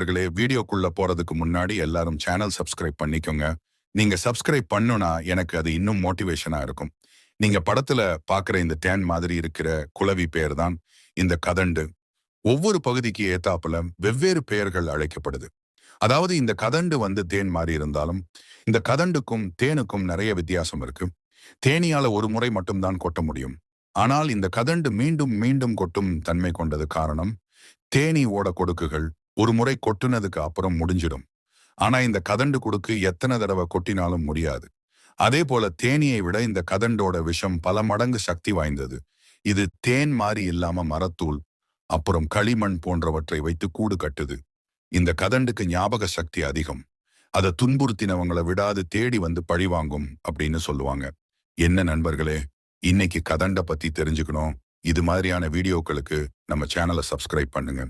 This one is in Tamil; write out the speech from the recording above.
நண்பர்களே வீடியோக்குள்ள போறதுக்கு முன்னாடி எல்லாரும் சேனல் சப்ஸ்கிரைப் பண்ணிக்கோங்க. நீங்க சப்ஸ்கிரைப் பண்ணுனா எனக்கு அது இன்னும் மோட்டிவேஷனா இருக்கும். நீங்க படத்துல பாக்குற இந்த டேன் மாதிரி இருக்கிற குலவி பெயர் தான் இந்த கதண்டு. ஒவ்வொரு பகுதிக்கு ஏத்தாப்புல வெவ்வேறு பெயர்கள் அழைக்கப்படுது. அதாவது இந்த கதண்டு வந்து தேன் மாதிரி இருந்தாலும் இந்த கதண்டுக்கும் தேனுக்கும் நிறைய வித்தியாசம் இருக்கு. தேனியால ஒரு முறை மட்டும்தான் கொட்ட முடியும். ஆனால் இந்த கதண்டு மீண்டும் மீண்டும் கொட்டும் தன்மை கொண்டது காரணம் தேனி ஓட கொடுக்குகள் ஒரு முறை கொட்டுனதுக்கு அப்புறம் முடிஞ்சிடும். ஆனா இந்த கதண்டு கொடுக்கு எத்தனை தடவை கொட்டினாலும் முடியாது. அதே போல தேனியை விட இந்த கதண்டோட விஷம் பல மடங்கு சக்தி வாய்ந்தது. இது தேன் மாதிரி இல்லாம மரத்தூள் அப்புறம் களிமண் போன்றவற்றை வைத்து கூடு கட்டுது. இந்த கதண்டுக்கு ஞாபக சக்தி அதிகம். அதை துன்புறுத்தினவங்களை விடாது தேடி வந்து பழிவாங்கும் அப்படின்னு சொல்லுவாங்க. என்ன நண்பர்களே இன்னைக்கு கதண்ட பத்தி தெரிஞ்சுக்கணும். இது மாதிரியான வீடியோக்களுக்கு நம்ம சேனலை சப்ஸ்கிரைப் பண்ணுங்க.